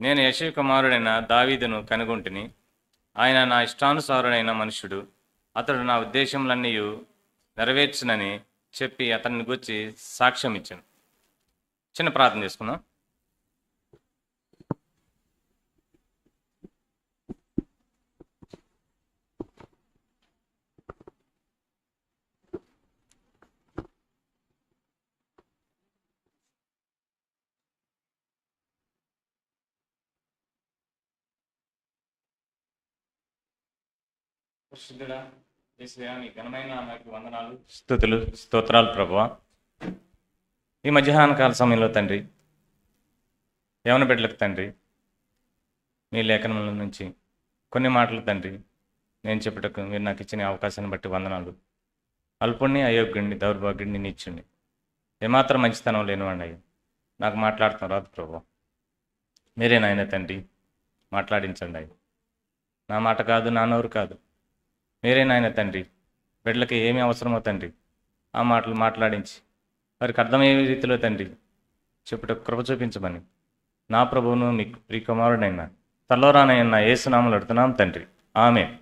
నేను యశవి కుమారుడైన దావీదును కనుగొంటిని. ఆయన నా ఇష్టానుసారుడైన మనుషుడు అతడు నా ఉద్దేశములన్నీ నెరవేర్చునని చెప్పి అతన్ని గురించి సాక్ష్యం ఇచ్చాను చిన్న ప్రార్థన చేసుకుందాం. ఘనమైన వందనాలు. స్థుతులు స్తోత్రాలు ప్రభువ. ఈ మధ్యాహ్న కాల సమయంలో తండ్రి యవన బిడ్డలకు తండ్రి మీ లేఖనముల నుంచి కొన్ని మాటలు తండ్రి నేను చెప్పుటకు మీరు నాకు ఇచ్చిన అవకాశాన్ని బట్టి వందనాలు. అల్పుణ్ణి అయోగ్యుణ్ణి దౌర్భాగ్యుణ్ణి నిచ్చుణ్ణి ఏమాత్రం మంచితనం లేనివాడిని నాకు మాట్లాడతాం రాదు ప్రభు మీరే నాయన తండ్రి మాట్లాడించండి నా మాట కాదు నా నోరు కాదు. మీరే నాయన తండ్రి? బిడ్డలకి ఏమి అవసరమో తండ్రి. ఆ మాటలు మాట్లాడించి. వారికి అర్థమయ్యే రీతిలో తండ్రి చెప్పుట కృప చూపించమని. నా ప్రభువును మీ ప్రియకుమారుడైన తల్లోరానైన ఏసునామలు అడుతున్నాం తండ్రి. ఆమె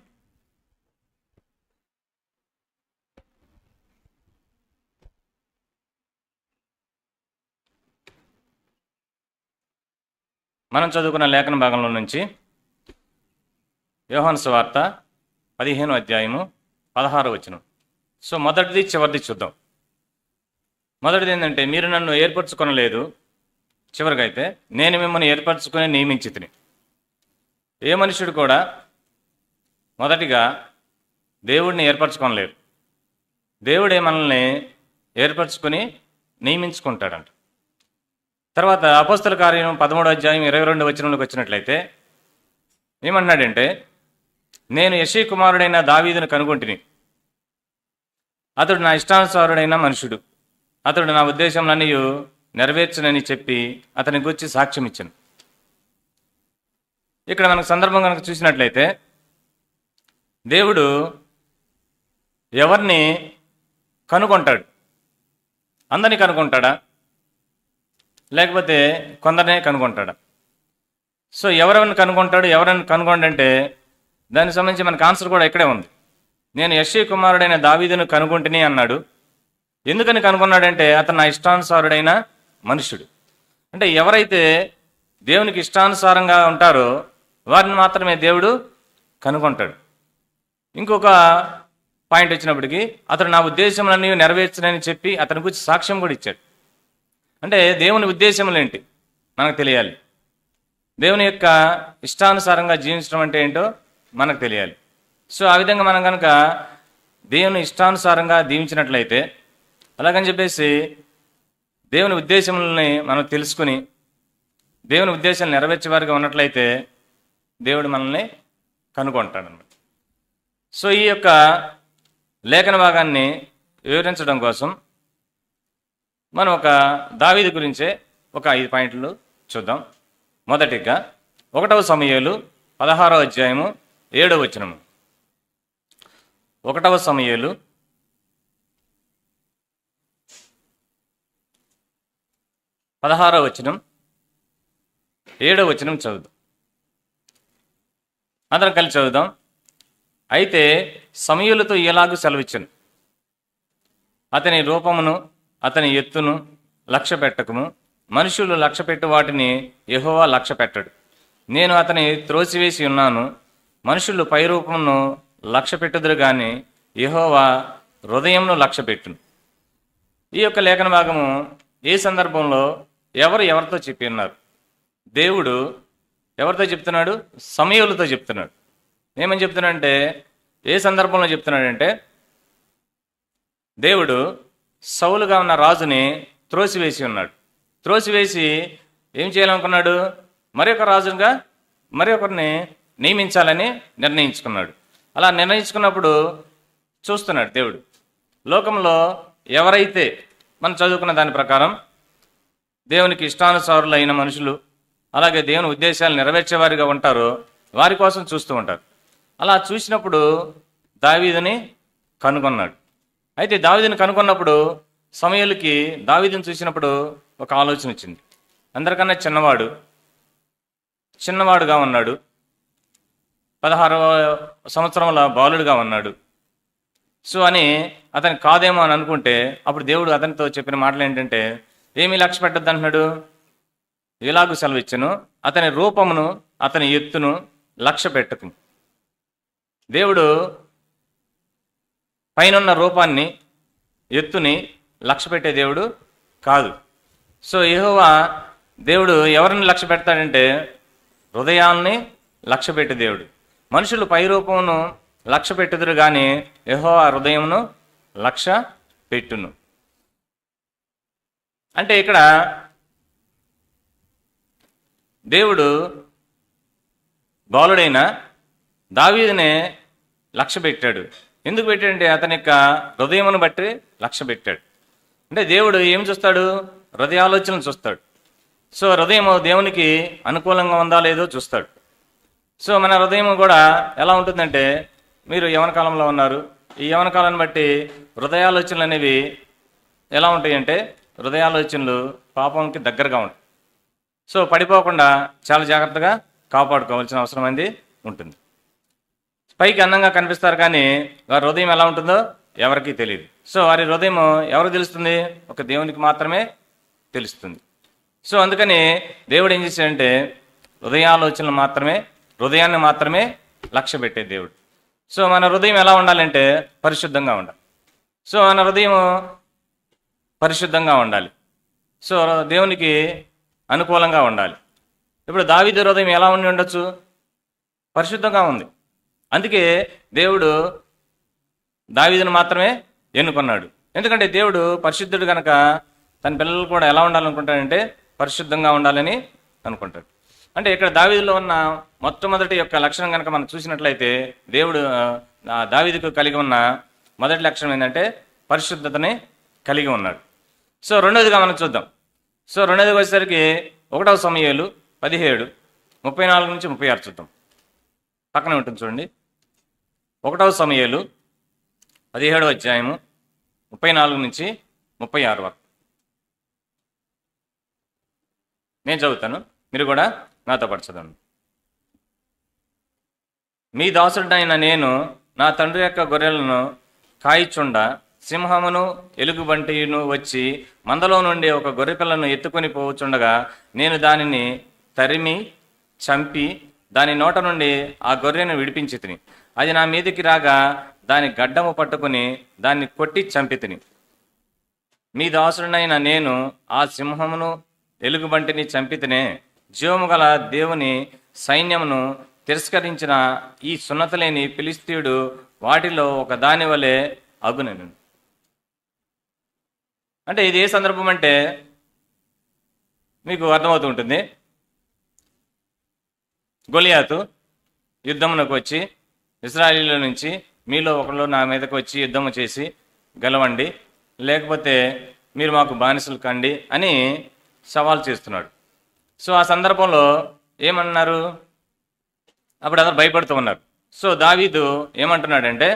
మనం చదువుకున్న లేఖన భాగంలో నుంచి యోహాను వార్త పదిహేను అధ్యాయము పదహారు వచనం. సో మొదటిది చివరిది చూద్దాం. మొదటిది ఏంటంటే మీరు నన్ను ఏర్పరచుకొనలేదు. చివరిగా అయితే నేను మిమ్మల్ని ఏర్పరచుకునే నియమించి ఏ మనుషుడు కూడా మొదటిగా దేవుడిని ఏర్పరచుకొనలేరు దేవుడే మనల్ని ఏర్పరచుకొని నియమించుకుంటాడంట. తర్వాత అపోస్తల కార్యం పదమూడు అధ్యాయం ఇరవై రెండు వచనంలోకి వచ్చినట్లయితే ఏమన్నాడంటే నేను యశీ కుమారుడైన దావీదును కనుగొంటిని. అతడు నా ఇష్టానుసారుడైన మనుషుడు. అతడు నా ఉద్దేశంలన్నీ నెరవేర్చునని చెప్పి అతని గురించి సాక్ష్యం ఇచ్చాను ఇక్కడ మనకు సందర్భం కనుక చూసినట్లయితే దేవుడు ఎవరిని కనుగొంటాడు? అందరినీ కనుగొంటాడా? లేకపోతే కొందరినే కనుగొంటాడా? సో ఎవరెవరిని కనుగొంటాడు? ఎవరైనా కనుగొండంటే దానికి సంబంధించి మనకు ఆన్సర్ కూడా ఇక్కడే ఉంది. నేను యశ్వ కుమారుడైన దావీదును కనుగొంటిని అన్నాడు. ఎందుకని కనుగొన్నాడంటే అతను నా ఇష్టానుసారుడైన మనుషుడు అంటే ఎవరైతే దేవునికి ఇష్టానుసారంగా ఉంటారో వారిని మాత్రమే దేవుడు కనుగొంటాడు. ఇంకొక పాయింట్ వచ్చినప్పటికీ అతడు నా ఉద్దేశములన్నీ నెరవేర్చనని చెప్పి అతని గురించి సాక్ష్యం కూడా ఇచ్చాడు. అంటే దేవుని ఉద్దేశములు ఏంటి? మనకు తెలియాలి. దేవుని యొక్క ఇష్టానుసారంగా జీవించడం అంటే ఏంటో మనకు తెలియాలి. సో ఆ విధంగా మనం కనుక దేవుని ఇష్టానుసారంగా దీవించినట్లయితే అలాగని చెప్పేసి దేవుని ఉద్దేశములని మనం తెలుసుకుని దేవుని ఉద్దేశాలు నెరవేర్చేవారిగా ఉన్నట్లయితే దేవుడు మనల్ని కనుగొంటాడన్నమాట. సో ఈ యొక్క లేఖన భాగాన్ని వివరించడం కోసం మనం ఒక దావీది గురించే ఒక ఐదు పాయింట్లు చూద్దాం. మొదటిగా ఒకటవ సమయాలు పదహారవ అధ్యాయము ఏడవ వచనము. ఒకటవ సమయాలు. పదహారవ వచనం. ఏడవ వచనం చదువుదాం. అందరం కలిసి చదువుదాం. అయితే సమయులతో ఎలాగూ సెలవిచ్చను? అతని రూపమును అతని ఎత్తును లక్ష్య పెట్టకము. మనుషులు లక్ష్య పెట్టు వాటిని ఎహోవా లక్ష్య పెట్టడు. నేను అతని త్రోసివేసి ఉన్నాను. మనుషులు పైరూపమును లక్ష్య పెట్టుదురు కానీ యహోవా హృదయంను లక్ష్య పెట్టును ఈ యొక్క లేఖన భాగము ఏ సందర్భంలో ఎవరు ఎవరితో చెప్పి ఉన్నారు? దేవుడు ఎవరితో చెప్తున్నాడు? సమయులతో చెప్తున్నాడు. ఏమని చెప్తున్నాడంటే ఏ సందర్భంలో చెప్తున్నాడంటే దేవుడు సౌలుగా ఉన్న రాజుని త్రోసివేసి ఉన్నాడు. త్రోసివేసి ఏం చేయాలనుకున్నాడు? మరి ఒక రాజుగా మరి ఒకరిని నియమించాలని నిర్ణయించుకున్నాడు. అలా నిర్ణయించుకున్నప్పుడు చూస్తున్నాడు దేవుడు. లోకంలో ఎవరైతే మనం చదువుకున్న దాని ప్రకారం దేవునికి ఇష్టానుసారులైన మనుషులు అలాగే దేవుని ఉద్దేశాలు నెరవేర్చేవారిగా ఉంటారో వారి కోసం చూస్తూ ఉంటారు. అలా చూసినప్పుడు దావీదుని కనుగొన్నాడు. అయితే దావీదుని కనుగొన్నప్పుడు సమయాలకి దావీదుని చూసినప్పుడు ఒక ఆలోచన వచ్చింది. అందరికన్నా చిన్నవాడు చిన్నవాడుగా ఉన్నాడు. పదహారవ సంవత్సరంలో బాలుడుగా ఉన్నాడు. సో అని అతను కాదేమో అని అనుకుంటే అప్పుడు దేవుడు అతనితో చెప్పిన మాటలు ఏంటంటే ఏమీ లక్ష్య పెట్టద్దు అంటున్నాడు. ఇలాగూ సెలవిచ్చును అతని రూపమును అతని ఎత్తును లక్ష్య పెట్టకు. దేవుడు పైనున్న రూపాన్ని ఎత్తుని లక్ష్య పెట్టే దేవుడు కాదు. సో యెహోవా దేవుడు ఎవరిని లక్ష్య పెడతాడంటే హృదయాల్ని లక్ష్య పెట్టే దేవుడు. మనుషులు పైరూపమును లక్ష్య పెట్టుదురు కానీ యెహోవా హృదయమును లక్ష్య పెట్టును. అంటే ఇక్కడ దేవుడు బాలుడైన దావీదినే లక్ష్య పెట్టాడు. ఎందుకు పెట్టాడంటే అతని యొక్క హృదయమును బట్టి లక్ష్య పెట్టాడు. అంటే దేవుడు ఏం చూస్తాడు? హృదయాలోచనలు చూస్తాడు. సో హృదయం దేవునికి అనుకూలంగా ఉందా లేదో చూస్తాడు. సో మన హృదయం కూడా ఎలా ఉంటుందంటే మీరు యవన కాలంలో ఉన్నారు. ఈ యవన కాలాన్ని బట్టి హృదయాలోచనలు అనేవి ఎలా ఉంటాయంటే హృదయాలోచనలు పాపంకి దగ్గరగా ఉంటాయి. సో పడిపోకుండా చాలా జాగ్రత్తగా కాపాడుకోవాల్సిన అవసరం అనేది ఉంటుంది. పైకి అందంగా కనిపిస్తారు కానీ వారి హృదయం ఎలా ఉంటుందో ఎవరికీ తెలియదు. సో వారి హృదయం ఎవరు తెలుస్తుంది? ఒక దేవునికి మాత్రమే తెలుస్తుంది. సో అందుకని దేవుడు ఏం చేశాడంటే హృదయాలోచనలు మాత్రమే హృదయాన్ని మాత్రమే లక్ష్య పెట్టే దేవుడు. సో మన హృదయం ఎలా ఉండాలంటే పరిశుద్ధంగా ఉండాలి. సో మన హృదయం పరిశుద్ధంగా ఉండాలి. సో దేవునికి అనుకూలంగా ఉండాలి. ఇప్పుడు దావిద హృదయం ఎలా ఉండి ఉండొచ్చు? పరిశుద్ధంగా ఉంది. అందుకే దేవుడు దావిదను మాత్రమే ఎన్నుకున్నాడు. ఎందుకంటే దేవుడు పరిశుద్ధుడు కనుక తన పిల్లలు కూడా ఎలా ఉండాలనుకుంటాడంటే పరిశుద్ధంగా ఉండాలని అనుకుంటాడు. అంటే ఇక్కడ దావీదులో ఉన్న మొట్టమొదటి యొక్క లక్షణం కనుక మనం చూసినట్లయితే దేవుడు ఆ, దావీదుకు కలిగి ఉన్న మొదటి లక్షణం ఏంటంటే పరిశుద్ధతని కలిగి ఉన్నాడు. సో రెండోదిగా మనం చూద్దాం. సో రెండోదిగా వచ్చేసరికి ఒకటవ సమయాలు పదిహేడు ముప్పై నాలుగు నుంచి ముప్పై ఆరు చూద్దాం. పక్కనే ఉంటుంది చూడండి. ఒకటవ సమయాలు పదిహేడవ అధ్యాయము ముప్పై నాలుగు నుంచి ముప్పై ఆరు వరకు. నేను చదువుతాను. మీరు కూడా నాతో పాటు చదవండి. మీ దాసుడైన నేను నా తండ్రి యొక్క గొర్రెలను కాయిచుండ సింహమును ఎలుగుబంటిను వచ్చి మందలో నుండి ఒక గొర్రెపిల్లను ఎత్తుకొని పోవచుండగా నేను దానిని తరిమి చంపి దాని నోట నుండి ఆ గొర్రెను విడిపించి తిని. అది నా మీదికి రాగా దాని గడ్డము పట్టుకుని దాన్ని కొట్టి చంపి తిని. మీ దాసుడనైన నేను ఆ సింహమును ఎలుగుబంటిని చంపితేనే జీవము గల దేవుని సైన్యమును తిరస్కరించిన ఈ సున్నతలేని ఫిలిస్తీయుడు వాటిలో ఒక దాని వలె అగునను. అంటే ఇది ఏ సందర్భం అంటే మీకు అర్థమవుతూ ఉంటుంది. గొలియాతు యుద్ధమునకు వచ్చి ఇస్రాయిలీల నుంచి మీలో ఒకళ్ళు నా మీదకు వచ్చి యుద్ధము చేసి గెలవండి లేకపోతే మీరు మాకు బానిసలు కండి అని సవాల్ చేస్తున్నాడు. సో ఆ సందర్భంలో ఏమన్నారు? అప్పుడు అందరు భయపడుతూ ఉన్నారు. సో దావీదు ఏమంటున్నాడంటే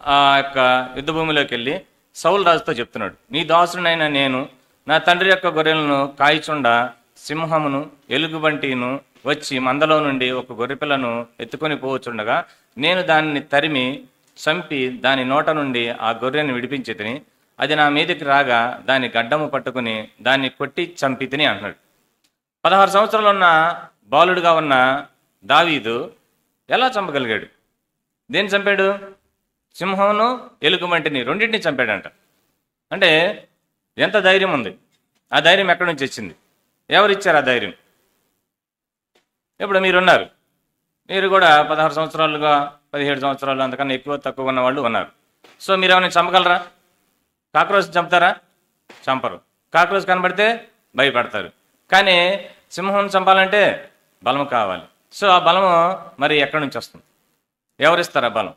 ఆ యొక్క యుద్ధ భూమిలోకి వెళ్ళి సౌల్ రాజుతో చెప్తున్నాడు నీ దాసునైన నేను నా తండ్రి యొక్క గొర్రెలను కాయిచుండ సింహమును ఎలుగుబంటిను వచ్చి మందలో నుండి ఒక గొర్రెపిల్లను ఎత్తుకొని పోవచ్చుండగా నేను దానిని తరిమి చంపి దాని నోట నుండి ఆ గొర్రెను విడిపించి తిని అది నా మీదకి రాగా దాని గడ్డము పట్టుకుని దాన్ని కొట్టి చంపి తిని అంటున్నాడు. పదహారు సంవత్సరాలు ఉన్న బాలుడుగా ఉన్న దావీదు ఎలా చంపగలిగాడు? దేన్ని చంపాడు? సింహమును ఎలుగుబంటిని రెండింటిని చంపాడంట. అంటే ఎంత ధైర్యం ఉంది? ఆ ధైర్యం ఎక్కడి నుంచి వచ్చింది? ఎవరు ఇచ్చారు ఆ ధైర్యం? ఇప్పుడు మీరున్నారు. మీరు కూడా పదహారు సంవత్సరాలుగా పదిహేడు సంవత్సరాలు అంతకన్నా ఎక్కువ తక్కువ ఉన్న వాళ్ళు ఉన్నారు. సో మీరు ఏమైనా చంపగలరా? కాక్రోచ్ చంపుతారా? చంపరు. కాక్రోచ్ కనబడితే భయపడతారు. కానీ సింహం చంపాలంటే బలం కావాలి. సో ఆ బలము మరి ఎక్కడి నుంచి వస్తుంది? ఎవరిస్తారు ఆ బలం?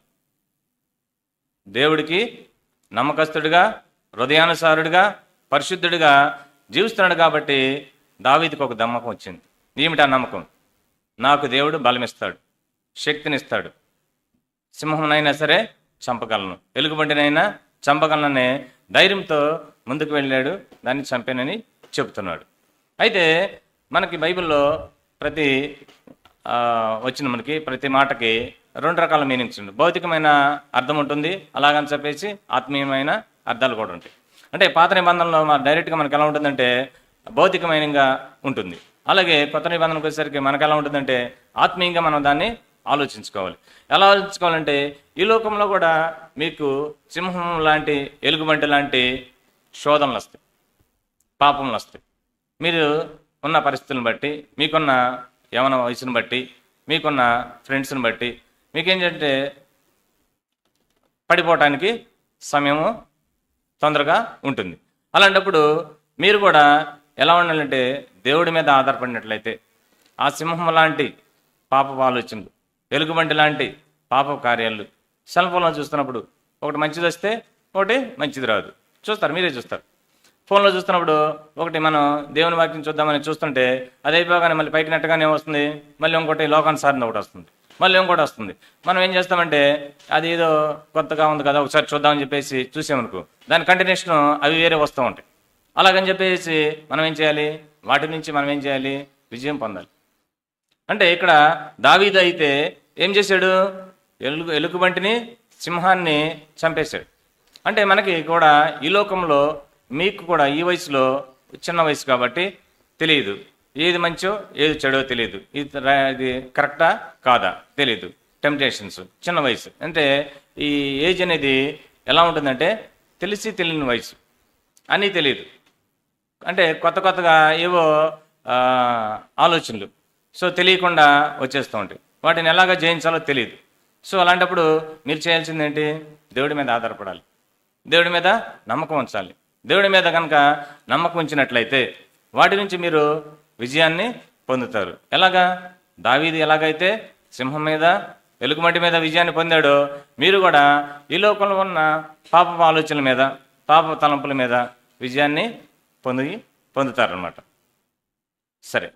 దేవుడికి నమ్మకస్తుడిగా హృదయానుసారుడిగా పరిశుద్ధుడిగా జీవిస్తున్నాడు కాబట్టి దావీదికి ఒక నమ్మకం వచ్చింది. ఏమిటా నమ్మకం? నాకు దేవుడు బలమిస్తాడు శక్తినిస్తాడు. సింహంనైనా సరే చంపగలను. ఎలుగుబంటినైనా చంపగలననే ధైర్యంతో ముందుకు వెళ్ళాడు. దాన్ని చంపానని చెబుతున్నాడు. అయితే మనకి బైబిల్లో ప్రతి వచ్చిన మనకి ప్రతి మాటకి రెండు రకాల మీనింగ్స్ ఉంది భౌతికమైన అర్థం ఉంటుంది అలాగని చెప్పేసి ఆత్మీయమైన అర్థాలు కూడా ఉంటాయి. అంటే పాత నిబంధనలో మన డైరెక్ట్గా మనకి ఎలా ఉంటుందంటే భౌతికమైనగా ఉంటుంది. అలాగే కొత్త నిబంధనకు వచ్చేసరికి మనకు ఎలా ఉంటుందంటే ఆత్మీయంగా మనం దాన్ని ఆలోచించుకోవాలి. ఎలా ఆలోచించుకోవాలంటే ఈ లోకంలో కూడా మీకు సింహం లాంటి ఎలుగుబంటి లాంటి శోధనలు వస్తాయి. పాపములు వస్తాయి. మీరు ఉన్న పరిస్థితులను బట్టి మీకున్న యవన వయసును బట్టి మీకున్న ఫ్రెండ్స్ని బట్టి మీకేంటంటే పడిపోవటానికి సమయము తొందరగా ఉంటుంది. అలాంటప్పుడు మీరు కూడా ఎలా ఉండాలంటే దేవుడి మీద ఆధారపడినట్లయితే ఆ సింహం లాంటి పాప ఆలోచనలు ఎలుగుబంటి లాంటి పాప కార్యాలు సెల్ఫోన్లో చూస్తున్నప్పుడు ఒకటి మంచిది వస్తే ఒకటి మంచిది రాదు. చూస్తారు మీరే చూస్తారు. ఫోన్లో చూస్తున్నప్పుడు ఒకటి మనం దేవుని వాక్యం చూద్దామని చూస్తుంటే అది అయిపోగానే మళ్ళీ పైకి నెట్టగానే వస్తుంది? మళ్ళీ ఇంకోటి లోకానుసారం ఒకటి వస్తుంది. మళ్ళీ ఇంకోటి వస్తుంది. మనం ఏం చేస్తామంటే అది ఏదో కొత్తగా ఉంది కదా ఒకసారి చూద్దామని చెప్పేసి చూసామనుకో దాని కంటిన్యూషన్ అవి వేరే వస్తూ ఉంటాయి. అలాగని చెప్పేసి మనం ఏం చేయాలి? వాటి నుంచి మనం ఏం చేయాలి? విజయం పొందాలి. అంటే ఇక్కడ దావీద్ అయితే ఏం చేశాడు? ఎలుగు ఎలుగుబంటిని సింహాన్ని చంపేశాడు. అంటే మనకి కూడా ఈ లోకంలో మీకు కూడా ఈ వయసులో చిన్న వయసు కాబట్టి తెలియదు ఏది మంచో ఏది చెడో తెలియదు ఇది ఇది కరెక్టా కాదా? తెలియదు టెంప్టేషన్స్ చిన్న వయసు. అంటే ఈ ఏజ్ అనేది ఎలా ఉంటుందంటే తెలిసి తెలియని వయసు. అని తెలియదు అంటే కొత్త కొత్తగా ఏవో ఆలోచనలు. సో తెలియకుండా వచ్చేస్తూ ఉంటాయి. వాటిని ఎలాగ జయించాలో తెలియదు సో అలాంటప్పుడు మీరు చేయాల్సింది ఏంటి దేవుడి మీద ఆధారపడాలి. దేవుడి మీద నమ్మకం ఉంచాలి. దేవుడి మీద కనుక నమ్మకం ఉంచినట్లయితే వాటి నుంచి మీరు విజయాన్ని పొందుతారు. ఎలాగా? దావీది ఎలాగైతే సింహం మీద ఎలుగుమటి మీద విజయాన్ని పొందాడో మీరు కూడా ఈ లోకంలో ఉన్న పాప ఆలోచనల మీద పాప తలంపుల మీద విజయాన్ని పొంది పొందుతారనమాట సరే.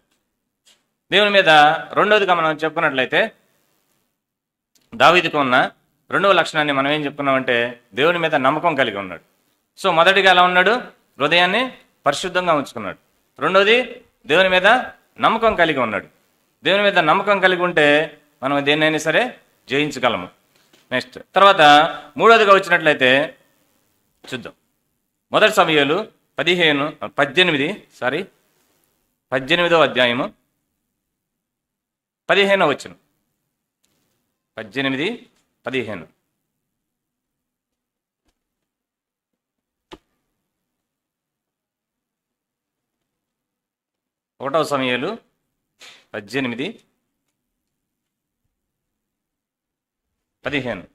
దేవుని మీద రెండవదిగా మనం చెప్పుకున్నట్లయితే దావీదికి ఉన్న రెండవ లక్షణాన్ని మనం ఏం చెప్పుకున్నామంటే దేవుని మీద నమ్మకం కలిగి ఉన్నాడు. సో మొదటిగా ఎలా ఉన్నాడు? హృదయాన్ని పరిశుద్ధంగా ఉంచుకున్నాడు. రెండోది దేవుని మీద నమ్మకం కలిగి ఉన్నాడు. దేవుని మీద నమ్మకం కలిగి ఉంటే మనం దేన్నైనా సరే జయించగలము. నెక్స్ట్ తర్వాత మూడోదిగా వచ్చినట్లయితే చూద్దాం. మొదటి సమయాలు పదిహేను పద్దెనిమిది సారీ పద్దెనిమిదో అధ్యాయము. పదిహేనో వచ్చిన పద్దెనిమిది పదిహేను. ఒకటవ సమయాలు పద్దెనిమిది. పదిహేను.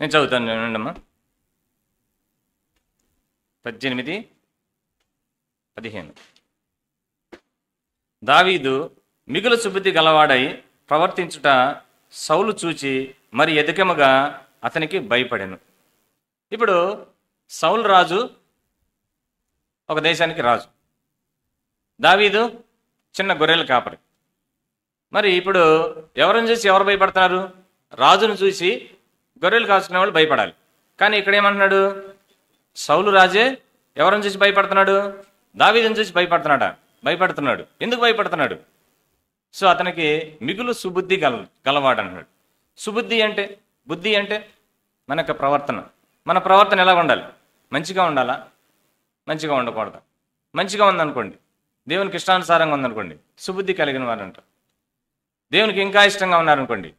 నేను చదువుతాను వినండమ్మా. పద్దెనిమిది పదిహేను. దావీదు మిగులు సుబుద్ధి గలవాడై ప్రవర్తించుట సౌలు చూచి మరి ఎదుకముగా అతనికి భయపడెను. ఇప్పుడు సౌలు రాజు ఒక దేశానికి రాజు. దావీదు చిన్న గొర్రెల కాపరి. మరి ఇప్పుడు ఎవరిని చూసి ఎవరు భయపడుతున్నారు? రాజును చూసి గొర్రెలు కాసుకునే వాళ్ళు భయపడాలి. కానీ ఇక్కడ ఏమంటున్నాడు? సౌలు రాజే ఎవరిని చూసి భయపడుతున్నాడు? దావీదుని చూసి భయపడుతున్నాడా? భయపడుతున్నాడు. ఎందుకు భయపడుతున్నాడు? సో అతనికి మిగులు సుబుద్ధి గల గలవాడు అన్నాడు. సుబుద్ధి అంటే బుద్ధి అంటే మన యొక్క ప్రవర్తన. మన ప్రవర్తన ఎలా ఉండాలి? మంచిగా ఉండాలా? మంచిగా ఉండకూడదు? మంచిగా ఉందనుకోండి. దేవునికి ఇష్టానుసారంగా ఉందనుకోండి. సుబుద్ధి కలిగిన వారు అంటారు దేవునికి ఇంకా ఇష్టంగా ఉన్నారనుకోండి.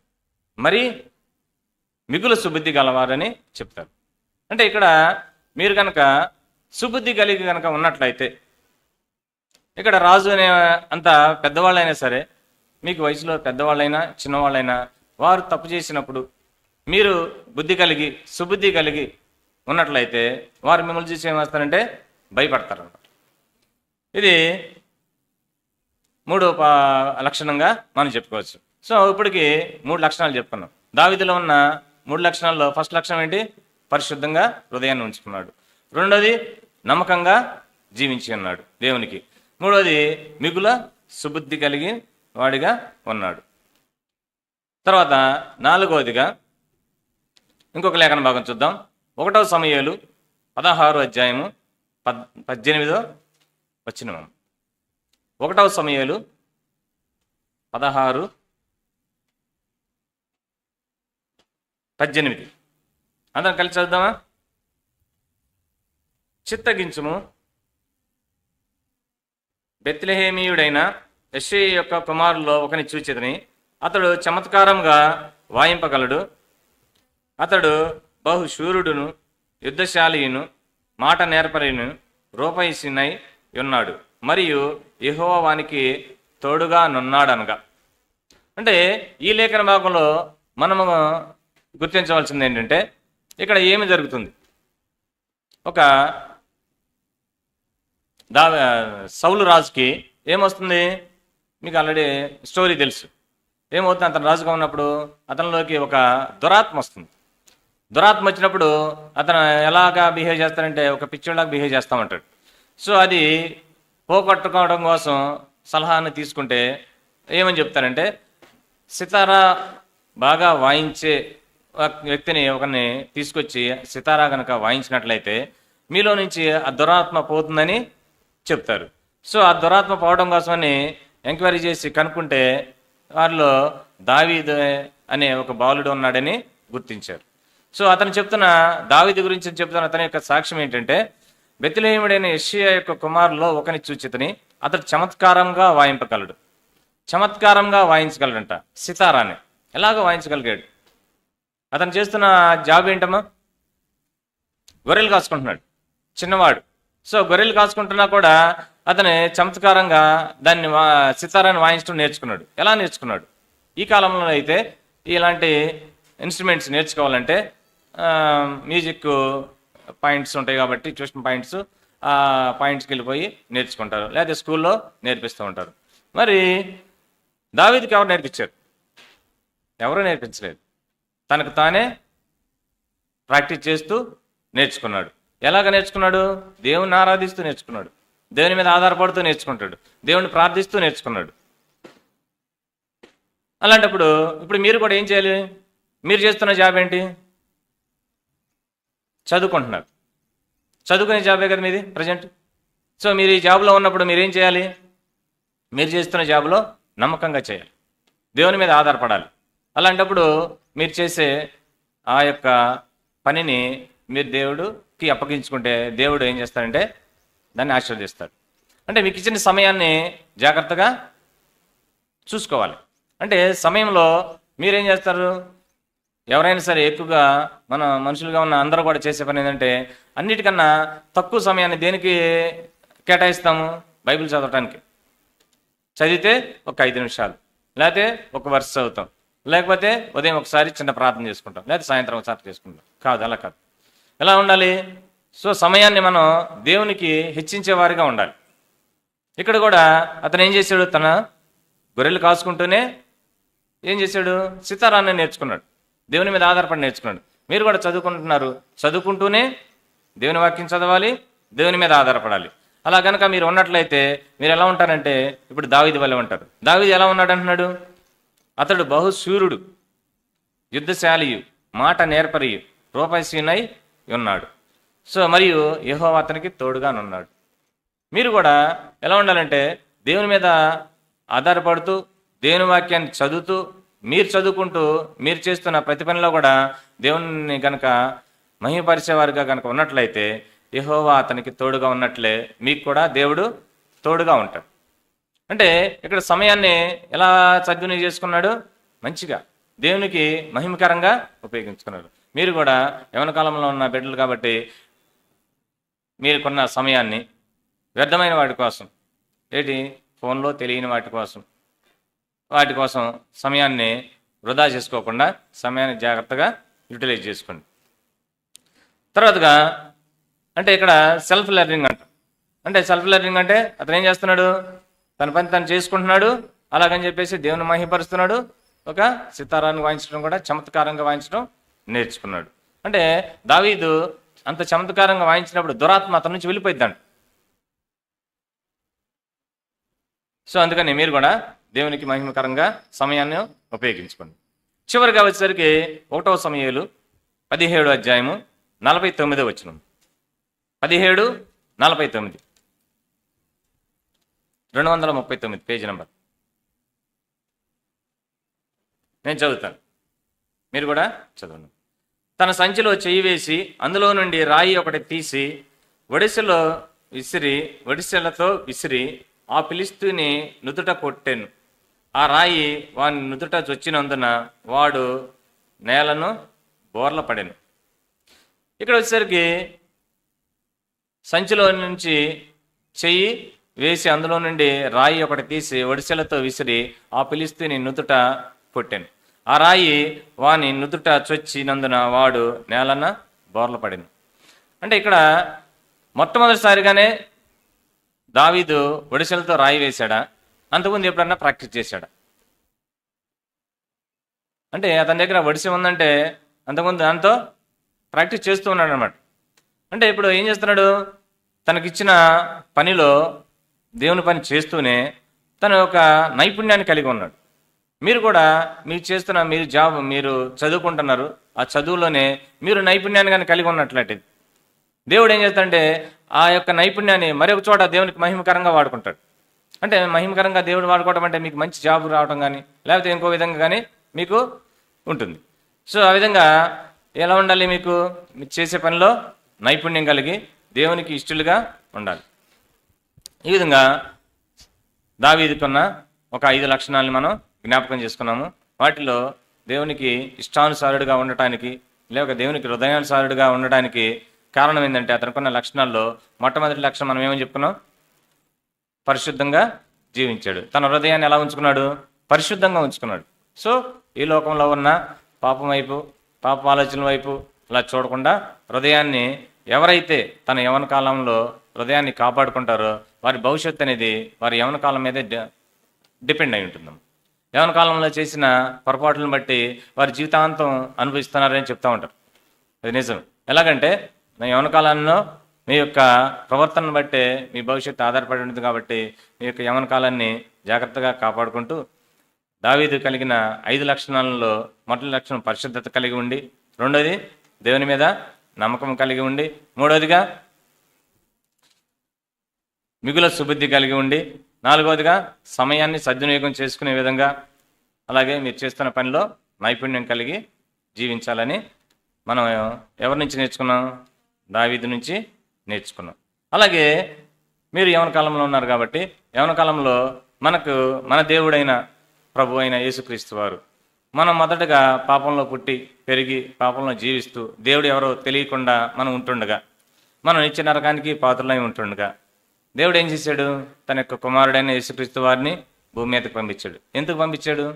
మరి మిగులు సుబుద్ధి గలవారని చెప్తారు. అంటే ఇక్కడ మీరు కనుక సుబుద్ధి కలిగి కనుక ఉన్నట్లయితే ఇక్కడ రాజు అనే అంత పెద్దవాళ్ళైనా సరే మీకు వయసులో పెద్దవాళ్ళైనా చిన్నవాళ్ళైనా వారు తప్పు చేసినప్పుడు మీరు బుద్ధి కలిగి సుబుద్ధి కలిగి ఉన్నట్లయితే వారు మిమ్మల్ని చూసి ఏం చేస్తారంటే ఇది మూడో పా- లక్షణంగా మనం చెప్పుకోవచ్చు. సో ఇప్పటికి మూడు లక్షణాలు చెప్పుకున్నాం దావిదిలో ఉన్న మూడు లక్షణాల్లో ఫస్ట్ లక్షణం ఏంటి? పరిశుద్ధంగా హృదయాన్ని ఉంచుకున్నాడు. రెండోది నమ్మకంగా జీవించి ఉన్నాడు దేవునికి. మూడోది మిగుల సుబుద్ధి కలిగి వాడిగా ఉన్నాడు. తర్వాత నాలుగవదిగా ఇంకొక లేఖన భాగం చూద్దాం. ఒకటవ సమయాలు పదహారు అధ్యాయము పద్ పద్దెనిమిదో వచ్చిన ఒకటవ సమయాలు పదహారు పద్దెనిమిది. అందరం కలిసి చదువుదామా? చిత్తగించుము. బెత్లెహేమీయుడైన యశ్వ యొక్క కుమారుల్లో ఒకని చూచిదని అతడు చమత్కారంగా వాయింపగలడు. అతడు బహుశూరుడును యుద్ధశాలియును మాట నేర్పరిను రూపయిసినై ఉన్నాడు. మరియు యెహోవా వానికి తోడుగా నున్నాడనగా. అంటే ఈ లేఖన భాగంలో మనము గుర్తించవలసింది ఏంటంటే ఇక్కడ ఏమి జరుగుతుంది? ఒక దా సౌలు రాజుకి ఏమొస్తుంది? మీకు ఆల్రెడీ స్టోరీ తెలుసు. ఏమవుతుంది? అతను రాజుగా ఉన్నప్పుడు అతనిలోకి ఒక దురాత్మ వస్తుంది. దురాత్మ వచ్చినప్పుడు అతను ఎలాగా బిహేవ్ చేస్తాడంటే ఒక పిచ్చోళ్ళగా బిహేవ్ చేస్తూ ఉంటాడు సో అది పోగొట్టుకోవడం కోసం సలహాను తీసుకుంటే ఏమని చెప్తారంటే సితారా బాగా వాయించే వ్యక్తిని ఒకరిని తీసుకొచ్చి సితారా కనుక వాయించినట్లయితే మీలో నుంచి ఆ దురాత్మ పోతుందని చెప్తారు. సో ఆ దురాత్మ పోవడం కోసమని ఎంక్వైరీ చేసి కనుక్కుంటే వారిలో దావీదు అనే ఒక బాలుడు ఉన్నాడని గుర్తించారు. సో అతను చెప్తున్న దావిది గురించి చెప్తున్న అతని యొక్క సాక్ష్యం ఏంటంటే బెతిలేముడైన యెషయా యొక్క కుమారులో ఒకని చూచితని అతడు చమత్కారంగా వాయింపగలడు. చమత్కారంగా వాయించగలడంట సితారాన్ని ఎలాగో వాయించగలిగాడు? అతను చేస్తున్న జాబ్ ఏంటమ్మా? గొర్రెలు కాసుకుంటున్నాడు చిన్నవాడు. సో గొర్రెలు కాసుకుంటున్నా కూడా అతను చమత్కారంగా దాన్ని వా సితారాన్ని వాయించడం నేర్చుకున్నాడు. ఎలా నేర్చుకున్నాడు? ఈ కాలంలో అయితే ఇలాంటి ఇన్స్ట్రుమెంట్స్ నేర్చుకోవాలంటే మ్యూజిక్ పాయింట్స్ ఉంటాయి కాబట్టి ట్యూషన్ పాయింట్స్ ఆ పాయింట్స్కి వెళ్ళిపోయి నేర్చుకుంటారు. లేదా స్కూల్లో నేర్పిస్తూ ఉంటారు. మరి దావీదికి ఎవరు నేర్పించారు? ఎవరూ నేర్పించలేదు. తనకు తానే ప్రాక్టీస్ చేస్తూ నేర్చుకున్నాడు. ఎలాగ నేర్చుకున్నాడు? దేవుని ఆరాధిస్తూ నేర్చుకున్నాడు. దేవుని మీద ఆధారపడుతూ నేర్చుకుంటాడు. దేవుని ప్రార్థిస్తూ నేర్చుకున్నాడు. అలాంటప్పుడు ఇప్పుడు మీరు కూడా ఏం చేయాలి? మీరు చేస్తున్న జాబ్ ఏంటి? చదువుకుంటున్నారు. చదువుకునే జాబే కదా మీది ప్రజెంట్ సో మీరు ఈ జాబ్లో ఉన్నప్పుడు మీరేం చేయాలి? మీరు చేస్తున్న జాబ్లో నమ్మకంగా చేయాలి. దేవుని మీద ఆధారపడాలి. అలాంటప్పుడు మీరు చేసే ఆ యొక్క పనిని మీరు దేవుడికి అప్పగించుకుంటే దేవుడు ఏం చేస్తాడంటే దాన్ని ఆశీర్వదిస్తాడు. అంటే మీకు ఇచ్చిన సమయాన్ని జాగ్రత్తగా చూసుకోవాలి. అంటే సమయంలో మీరేం చేస్తారు? ఎవరైనా సరే ఎక్కువగా మన మనుషులుగా ఉన్న అందరూ కూడా చేసే పని ఏంటంటే అన్నిటికన్నా తక్కువ సమయాన్ని దేనికి కేటాయిస్తాము? బైబిల్ చదవటానికి. చదివితే ఒక ఐదు నిమిషాలు లేకపోతే ఒక వర్ష చదువుతాం లేకపోతే ఉదయం ఒకసారి చిన్న ప్రార్థన చేసుకుంటాం లేకపోతే సాయంత్రం ఒకసారి చేసుకుంటాం. కాదు అలా కాదు. ఎలా ఉండాలి? సో సమయాన్ని మనం దేవునికి హెచ్చించేవారిగా ఉండాలి. ఇక్కడ కూడా అతను ఏం చేశాడు? తన గొర్రెలు కాసుకుంటూనే ఏం చేశాడు? సితారాన్ని నేర్చుకున్నాడు. దేవుని మీద ఆధారపడి నేర్చుకున్నాడు. మీరు కూడా చదువుకుంటున్నారు. చదువుకుంటూనే దేవుని వాక్యం చదవాలి దేవుని మీద ఆధారపడాలి. అలా కనుక మీరు ఉన్నట్లయితే మీరు ఎలా ఉంటారంటే ఇప్పుడు దావిది వల్ల ఉంటారు. దావిది ఎలా ఉన్నాడు అంటున్నాడు? అతడు బహుశూరుడు యుద్ధశాలియు మాట నేర్పరియు రూపశీనై ఉన్నాడు. సో మరియు యహో అతనికి తోడుగానున్నాడు మీరు కూడా ఎలా ఉండాలంటే దేవుని మీద ఆధారపడుతూ దేవుని వాక్యాన్ని చదువుతూ మీరు చదువుకుంటూ మీరు చేస్తున్న ప్రతి పనిలో కూడా దేవుని గనక మహిమపరిచేవారుగా కనుక ఉన్నట్లయితే యహోవా అతనికి తోడుగా ఉన్నట్లే మీకు కూడా దేవుడు తోడుగా ఉంటాడు. అంటే ఇక్కడ సమయాన్ని ఎలా సద్వినియోగం చేసుకున్నాడు? మంచిగా. దేవునికి మహిమకరంగా ఉపయోగించుకున్నాడు. మీరు కూడా యవన కాలంలో ఉన్న బిడ్డలు కాబట్టి మీరుకున్న సమయాన్ని వ్యర్థమైన వాటి కోసం ఏంటి? ఫోన్లో తెలియని వాటి కోసం వాటి కోసం సమయాన్ని వృధా చేసుకోకుండా సమయాన్ని జాగ్రత్తగా యూటిలైజ్ చేసుకోండి. తర్వాతగా అంటే ఇక్కడ సెల్ఫ్ లెర్నింగ్ అంట. అంటే సెల్ఫ్ లెర్నింగ్ అంటే అతను ఏం చేస్తున్నాడు? తన పని తను చేసుకుంటున్నాడు అలాగని చెప్పేసి దేవుని మహిపరుస్తున్నాడు ఒక సితారాన్ని వాయించడం కూడా చమత్కారంగా వాయించడం నేర్చుకున్నాడు. అంటే దావీదు అంత చమత్కారంగా వాయించినప్పుడు దురాత్మ అతని నుంచి వెళ్ళిపోయిద్దంట. సో అందుకని మీరు కూడా దేవునికి మహిమకరంగా సమయాన్ని ఉపయోగించుకోండి. చివరిగా వచ్చేసరికి ఒకటవ సమయాలు పదిహేడు అధ్యాయము నలభై తొమ్మిదో వచ్చిన పదిహేడు నలభై తొమ్మిది. రెండు వందల ముప్పై తొమ్మిది పేజీ నెంబర్. నేను చదువుతాను. మీరు కూడా చదవండి. తన సంచిలో చెయ్యి వేసి అందులో నుండి రాయి ఒకటి తీసి ఒడిసెలో విసిరి ఒడిసెలతో విసిరి ఆ పిలిస్తూని నుదుట కొట్టెను. ఆ రాయి వాని నుదుట చొచ్చినందున వాడు నేలను బోర్ల పడాను. ఇక్కడ వచ్చేసరికి సంచిలో నుంచి చెయ్యి వేసి అందులో నుండి రాయి ఒకటి తీసి ఒడిసెలతో విసిరి ఆ పిలిస్తూని నుదుట కొట్టాను ఆ రాయి వాని నుదుట చొచ్చినందున వాడు నేలన బోర్ల పడింది అంటే ఇక్కడ మొట్టమొదటిసారిగానే దావీదు ఒడిసెలతో రాయి వేశాడా? అంతకుముందు ఎప్పుడన్నా ప్రాక్టీస్ చేశాడా? అంటే అతని దగ్గర ఒడిసె ఉందంటే అంతకుముందు దాంతో ప్రాక్టీస్ చేస్తూ ఉన్నాడు అనమాట అంటే ఇప్పుడు ఏం చేస్తున్నాడు? తనకిచ్చిన పనిలో దేవుని పని చేస్తూనే తన ఒక నైపుణ్యాన్ని కలిగి ఉన్నాడు. మీరు కూడా మీరు చేస్తున్న మీరు జాబ్ మీరు చదువుకుంటున్నారు ఆ చదువులోనే మీరు నైపుణ్యాన్ని కానీ కలిగి ఉన్నట్లయితే దేవుడు ఏం చేస్తాడంటే ఆ యొక్క నైపుణ్యాన్ని మరొక చోట దేవునికి మహిమకరంగా వాడుకుంటాడు. అంటే మహిమకరంగా దేవుడు వాడుకోవడం అంటే మీకు మంచి జాబ్ రావడం కానీ లేకపోతే ఇంకో విధంగా కానీ మీకు ఉంటుంది. సో ఆ విధంగా ఎలా ఉండాలి మీకు? మీరు చేసే పనిలో నైపుణ్యం కలిగి దేవునికి ఇష్టలుగా ఉండాలి. ఈ విధంగా దావీదుకున్న ఒక ఐదు లక్షణాలను మనం జ్ఞాపకం చేసుకున్నాము. వాటిలో దేవునికి ఇష్టానుసారుడిగా ఉండటానికి లేక దేవునికి హృదయానుసారుడిగా ఉండటానికి కారణం ఏంటంటే అతనుకున్న లక్షణాల్లో మొట్టమొదటి లక్షణం మనం ఏమని చెప్పుకున్నాం? పరిశుద్ధంగా జీవించాడు. తన హృదయాన్ని ఎలా ఉంచుకున్నాడు? పరిశుద్ధంగా ఉంచుకున్నాడు. సో ఈ లోకంలో ఉన్న పాపం వైపు పాప ఆలోచన వైపు ఇలా చూడకుండా హృదయాన్ని ఎవరైతే తన యవన కాలంలో హృదయాన్ని కాపాడుకుంటారో వారి భవిష్యత్తు అనేది వారి యవన కాలం మీదే డిపెండ్ అయి ఉంటుంది. యవన కాలంలో చేసిన పొరపాట్లను బట్టి వారి జీవితాంతం అనుభవిస్తున్నారని చెప్తూ ఉంటారు. అది నిజం. ఎలాగంటే నా యవన కాలంలో మీ యొక్క ప్రవర్తనను బట్టే మీ భవిష్యత్తు ఆధారపడి ఉంటుంది కాబట్టి మీ యొక్క యవన కాలాన్ని జాగ్రత్తగా కాపాడుకుంటూ దావీదు కలిగిన ఐదు లక్షణాలలో మొదటి లక్షణం పరిశుద్ధత కలిగి ఉండి రెండోది దేవుని మీద నమ్మకం కలిగి ఉండి మూడోదిగా మిగుల సుబుద్ధి కలిగి ఉండి నాలుగవదిగా సమయాన్ని సద్వినియోగం చేసుకునే విధంగా అలాగే మీరు చేస్తున్న పనిలో నైపుణ్యం కలిగి జీవించాలని మనం ఎవరి నుంచి నేర్చుకున్నాం? దావీదు నుంచి నేర్చుకున్నాం. అలాగే మీరు యవన కాలంలో ఉన్నారు కాబట్టి యవన కాలంలో మనకు మన దేవుడైన ప్రభు అయిన యేసుక్రీస్తు వారు మనం మొదటగా పాపంలో పుట్టి పెరిగి పాపంలో జీవిస్తూ దేవుడు ఎవరో తెలియకుండా మనం ఉంటుండగా మనం నిత్య నరకానికి పాత్రలై ఉంటుండగా దేవుడు ఏం చేశాడు? తన యొక్క కుమారుడైన యేసుక్రీస్తు వారిని భూమి మీదకి పంపించాడు. ఎందుకు పంపించాడు?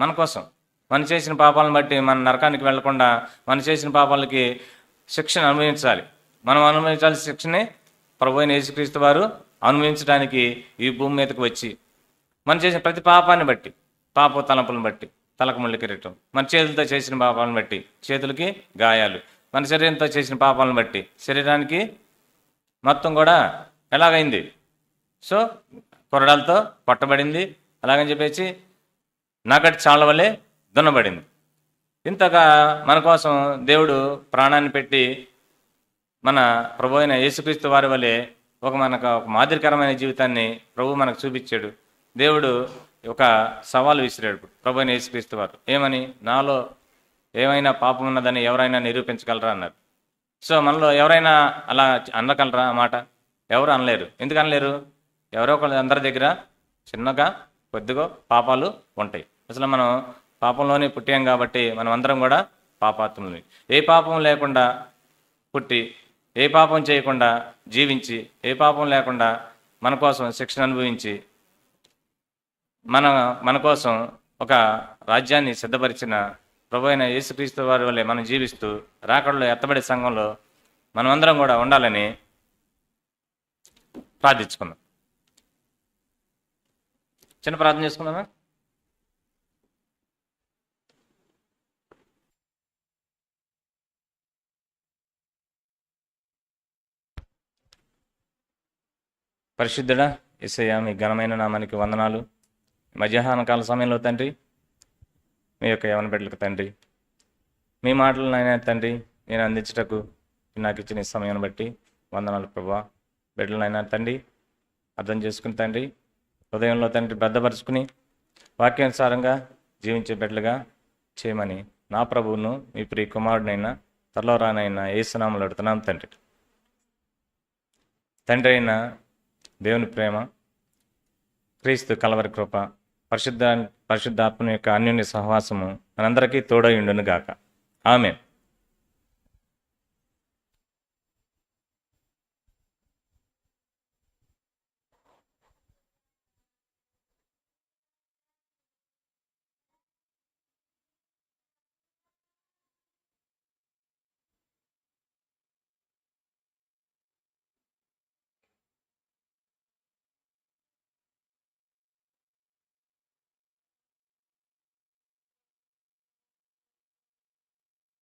మన కోసం. మనం చేసిన పాపాలను బట్టి మన నరకానికి వెళ్ళకుండా మనం చేసిన పాపాలకి శిక్షణ అనుభవించాలి. మనం అనుభవించాల్సిన శిక్షనే ప్రభు అయిన యేసుక్రీస్తు వారు అనుభవించడానికి ఈ భూమి మీదకి వచ్చి మనం చేసిన ప్రతి పాపాన్ని బట్టి పాప తలంపులను బట్టి తలకు ముళ్ళ కిరీటం మన చేతులతో చేసిన పాపాలను బట్టి చేతులకి గాయాలు మన శరీరంతో చేసిన పాపాలను బట్టి శరీరానికి మొత్తం కూడా ఎలాగైంది? సో కొరడాలతో కొట్టబడింది. అలాగని చెప్పేసి నగటి చాళ్ళ వల్లే దున్నబడింది. ఇంతగా మన కోసం దేవుడు ప్రాణాన్ని పెట్టి మన ప్రభు అయిన యేసుక్రీస్తు వారి వలె ఒక మనకు ఒక మాదిరికరమైన జీవితాన్ని ప్రభు మనకు చూపించాడు. దేవుడు ఒక సవాలు విసిరాడు ప్రభు అయిన యేసుక్రీస్తు వారు. ఏమని? నాలో ఏమైనా పాపం ఉన్నదని ఎవరైనా నిరూపించగలరా అన్నారు. సో మనలో ఎవరైనా అలా అనగలరా మాట? ఎవరు అనలేరు. ఎందుకు అనలేరు? ఎవరో ఒకళ్ళు అందరి దగ్గర చిన్నగా కొద్దిగా పాపాలు ఉంటాయి. అసలు మనం పాపంలోనే పుట్టాం కాబట్టి మనం అందరం కూడా పాపాత్ములు ఏ పాపం లేకుండా పుట్టి ఏ పాపం చేయకుండా జీవించి ఏ పాపం లేకుండా మన కోసం శిక్షణ అనుభవించి మన మన కోసం ఒక రాజ్యాన్ని సిద్ధపరిచిన ప్రభు అయిన యేసుక్రీస్తు వారి వల్లే మనం జీవిస్తూ రాకడలో ఎత్తబడే సంఘంలో మనమందరం కూడా ఉండాలని ప్రార్థించుకుందాం. చిన్న ప్రార్థన చేసుకుందామా? పరిశుద్ధుడా ఎస్ఐయా మీ ఘనమైన నామానికి వందనాలు. మధ్యాహ్న కాల సమయంలో తండ్రి మీ యొక్క యవన బిడ్డలకు తండ్రి మీ మాటలు నాయన తండ్రి నేను అందించటకు నాకు ఇచ్చిన ఈ సమయాన్ని బట్టి వందనాలు ప్రభా. బిడ్డలనైనా తండ్రి అర్థం చేసుకుని తండ్రి హృదయంలో తండ్రి బద్దపరుచుకుని వాక్యానుసారంగా జీవించే బిడ్డలుగా చేయమని నా ప్రభువును మీ ప్రియ కుమారుడినైనా త్వరలో రానైనా ఏసునామలు అడుగుతున్నాం తండ్రి. తండ్రి అయిన దేవుని ప్రేమ క్రీస్తు కలవరి కృప పరిశుద్ధ పరిశుద్ధాత్మ యొక్క అన్యోన్య సహవాసము మనందరికీ తోడయుండును గాక ఆమె